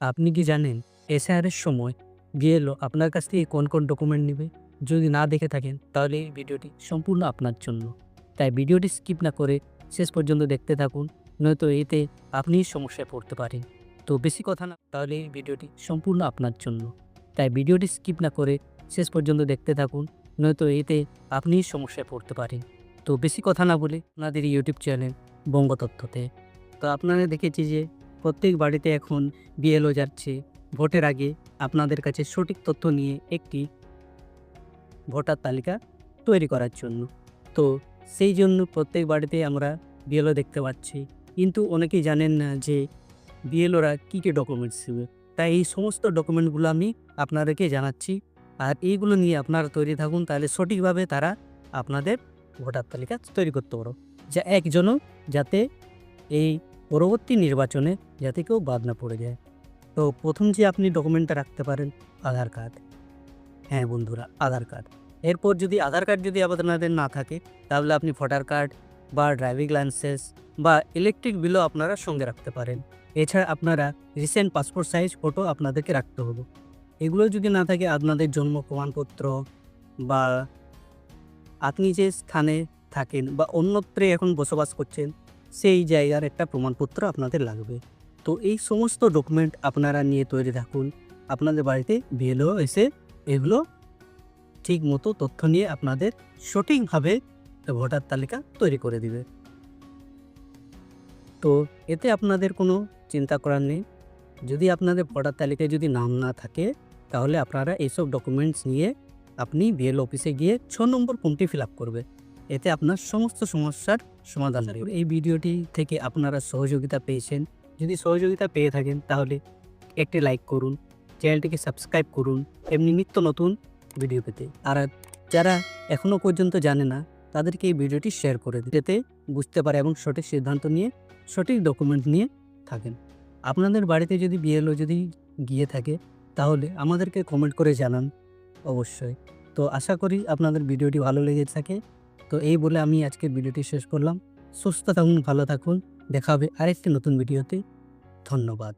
আপনি কি জানেন এসআইআরের সময় বিএলও আপনার কাছ থেকে কোন কোন ডকুমেন্ট নেবে? যদি না দেখে থাকেন, তাহলে এই ভিডিওটি সম্পূর্ণ আপনার জন্য। তাই ভিডিওটি স্কিপ না করে শেষ পর্যন্ত দেখতে থাকুন, নয়তো এতে আপনি সমস্যায় পড়তে পারেন। তো বেশি কথা না, তাহলে এই ভিডিওটি সম্পূর্ণ আপনার জন্য। তাই ভিডিওটি স্কিপ না করে শেষ পর্যন্ত দেখতে থাকুন, নয়তো এতে আপনি সমস্যায় পড়তে পারেন। তো বেশি কথা না বলে আপনাদের ইউটিউব চ্যানেল বঙ্গতত্ত্বতে। তো আপনারা দেখেছি যে প্রত্যেক বাড়িতে এখন বিএলও যাচ্ছে। ভোটের আগে আপনাদের কাছে সঠিক তথ্য নিয়ে একটি ভোটার তালিকা তৈরি করার জন্য। তো সেই জন্য প্রত্যেক বাড়িতে আমরা বিএলও দেখতে পাচ্ছি। কিন্তু অনেকেই জানেন না যে বিএলওরা কী কী ডকুমেন্টস দেবে। তাই এই সমস্ত ডকুমেন্টগুলো আমি আপনাদেরকে জানাচ্ছি। আর এইগুলো নিয়ে আপনারা তৈরি থাকুন, তাহলে সঠিকভাবে তারা আপনাদের ভোটার তালিকা তৈরি করতে পারো। যা একজনও যাতে এই পরবর্তী নির্বাচনে যাতে কেউ বাদ না পড়ে যায়। তো প্রথম যে আপনি ডকুমেন্টটা রাখতে পারেন, আধার কার্ড। হ্যাঁ বন্ধুরা, আধার কার্ড। এরপর যদি আধার কার্ড যদি আপনাদের না থাকে, তাহলে আপনি ভোটার কার্ড বা ড্রাইভিং লাইসেন্স বা ইলেকট্রিক বিলও আপনারা সঙ্গে রাখতে পারেন। এছাড়া আপনারা রিসেন্ট পাসপোর্ট সাইজ ফটো আপনাদেরকে রাখতে হবে। এগুলো যদি না থাকে, আপনাদের জন্ম প্রমাণপত্র বা আপনি যে স্থানে থাকেন বা অন্যত্রে এখন বসবাস করছেন সেই জায়গার একটা প্রমাণপত্র আপনাদের লাগবে। তো এই সমস্ত ডকুমেন্ট আপনারা নিয়ে তৈরি থাকুন। আপনাদের বাড়িতে বিএলও এসে এগুলো ঠিক মতো তথ্য নিয়ে আপনাদের সঠিকভাবে ভোটার তালিকা তৈরি করে দিবে। তো এতে আপনাদের কোনো চিন্তা করার নেই। যদি আপনাদের ভোটার তালিকায় যদি নাম না থাকে, তাহলে আপনারা এইসব ডকুমেন্টস নিয়ে আপনি বিএল অফিসে গিয়ে ছ নম্বর ফর্মটি ফিল করবে। এতে আপনার সমস্ত সমস্যার সমাধান হবে এই ভিডিওটি থেকে আপনারা সহযোগিতা পেয়েছেন। যদি সহযোগিতা পেয়ে থাকেন, তাহলে একটি লাইক করুন, চ্যানেলটিকে সাবস্ক্রাইব করুন, এমনি নিত্য নতুন ভিডিও পেতে। আর যারা এখনও পর্যন্ত জানে না, তাদেরকে এই ভিডিওটি শেয়ার করে দিন। যাতে বুঝতে পারে এবং সঠিক সিদ্ধান্ত নিয়ে, সঠিক ডকুমেন্ট নিয়ে থাকেন। আপনাদের বাড়িতে যদি বিএলও যদি গিয়ে থাকে, তাহলে আমাদেরকে কমেন্ট করে জানান অবশ্যই। তো আশা করি আপনাদের ভিডিওটি ভালো লেগে থাকে। তো এই বলে আমি আজকের ভিডিওটি শেষ করলাম। সুস্থ থাকুন, ভালো থাকুন। দেখা হবে আরেকটি নতুন ভিডিওতে। ধন্যবাদ।